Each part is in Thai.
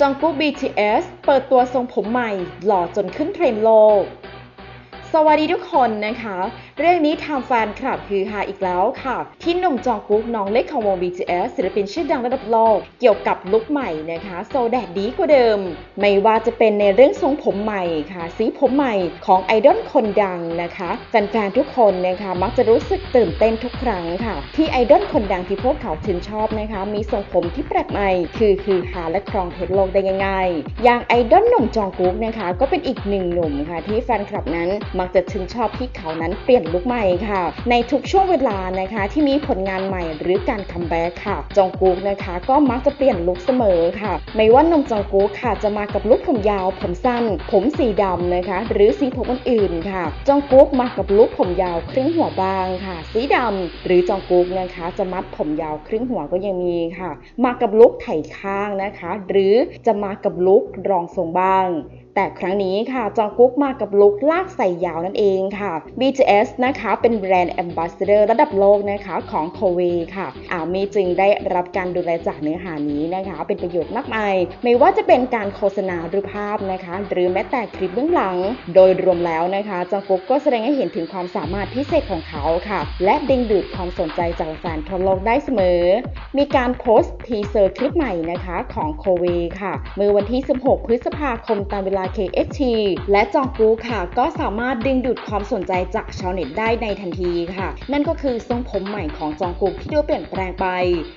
จองกุ๊ก BTS เปิดตัวทรงผมใหม่ หล่อจนขึ้นเทรนด์โลก สวัสดีทุกคนนะคะ เรื่องนี้ทางแฟนคลับฮือฮาอีกแล้วค่ะ ที่หนุ่มจองกุ๊กน้องเล็กของวง BTS ศิลปินชื่อดังระดับโลก เกี่ยวกับลุคใหม่นะคะ โซแดดดีกว่าเดิม ไม่ว่าจะเป็นในเรื่องทรงผมใหม่ค่ะ สีผมใหม่ของไอดอลคนดังนะคะแฟนๆทุกคนนะคะมักจะรู้สึกตื่นเต้นทุกครั้งค่ะ ที่ไอดอลคนดังที่พวกเขาชื่นชอบนะคะ มีทรงผมที่แปลกใหม่ คือคือหาและครองเทศโลกได้ง่ายๆ อย่างไอดอลหนุ่มจองกุ๊กนะคะ ก็เป็นอีกหนึ่งหนุ่มค่ะ ที่แฟนคลับนั้นมักจะชื่นชอบที่เขานั้นเปลี่ยนลุคใหม่ค่ะ ในทุกช่วงเวลานะคะที่มีผลงานใหม่หรือการคัมแบ็กค่ะ จองกุ๊กนะคะก็มักจะเปลี่ยนลุคเสมอค่ะ ไม่ว่านุ่มจองกุ๊กค่ะจะมากับลุคผมยาว ผมสั้น ผมสีดำนะคะ หรือสีผมอื่นๆค่ะ จองกุ๊กมากับลุคผมยาวครึ่งหัวบางค่ะ สีดำหรือจองกุ๊กนะคะ จะมัดผมยาวครึ่งหัวก็ยังมีค่ะ มากับลุคไถข้างนะคะ หรือจะมากับลุครองทรงบ้าง แต่ครั้งนี้ค่ะจองกุ๊กมากับลุคลากใส่ยาวนั่นเองค่ะ BTS นะคะเป็นแบรนด์แอมบาสเดอร์ระดับโลกนะคะของโคเวค่ะอามีจึงได้รับการดูแลจากเนื้อหานี้นะคะ เป็นประโยชน์มากมาย ไม่ว่าจะเป็นการโฆษณาหรือภาพนะคะ หรือแม้แต่คลิปเบื้องหลัง โดยรวมแล้วนะคะจองกุ๊กก็แสดงให้เห็นถึงความสามารถพิเศษของเขาค่ะ และดึงดูดความสนใจจากแฟนทั่วโลกได้เสมอ มีการโพสต์ทีเซอร์คลิปใหม่นะคะของโคเวค่ะ เมื่อวันที่ 16 พฤษภาคมตามเวลา KST และจองกูค่ะก็สามารถดึงดูดความสนใจจากชาวเน็ตได้ในทันทีค่ะ นั่นก็คือทรงผมใหม่ของจองกุกที่ดูเปลี่ยนแปลงไป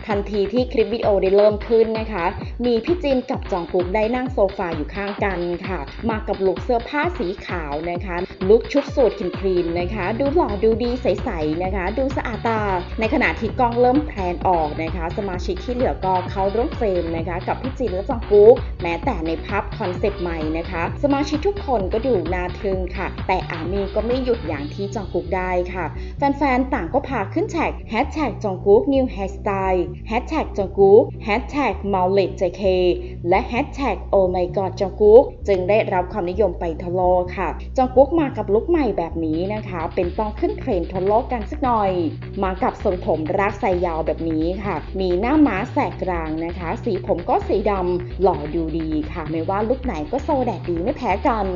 ทันทีที่คลิปวิดีโอได้เริ่มขึ้นนะคะ มีพี่จินกับจองกุกได้นั่งโซฟาอยู่ข้างกันค่ะ มากับลุคเสื้อผ้าสีขาวนะคะลุคชุดสูทคลีนนะคะ ดูหล่อดูดีใสๆนะคะ ดูสะอาดตา ในขณะที่กล้องเริ่มแพลนออกนะคะสมาชิกที่เหลือก็เข้าร่วมเฟรมนะคะกับพี่จินและจองกุ๊กแม้แต่ในภาพคอนเซปต์ใหม่นะคะ สมาชิกทุกคนก็ดูน่าทึ่งค่ะ แต่อามีก็ไม่หยุดอย่างที่จองกุ๊กได้ค่ะ แฟนๆ ต่างก็พาขึ้นแท็กแฮชแท็กจองกุ๊ก new hairstyle แฮชแท็กจองกุ๊กแฮชแท็ก m o u l e t jk และแฮชแท็ก oh my god จองกุ๊กจึงได้รับความนิยมไปทั่วโลกค่ะ จองกุ๊กมากับลุคใหม่แบบนี้นะคะ เป็นต้องขึ้นเทรนด์ทั่วโลกกันสักหน่อย มากับทรงผมรากไซยาวแบบนี้ค่ะมีหน้าม้าแสกกลางนะคะ สีผมก็สีดำหล่อดูดีค่ะ ไม่ว่าลุคไหนก็โซแดดดีไม่แพ้กัน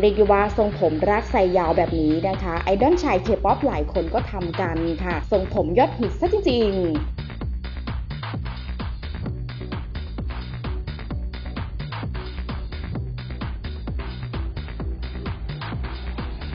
เรียกว่าทรงผมรากไซยาวแบบนี้นะคะ ไอดอลชายเคป๊อปหลายคนก็ทำกันค่ะ ทรงผมยอดฮิตซะจริงๆ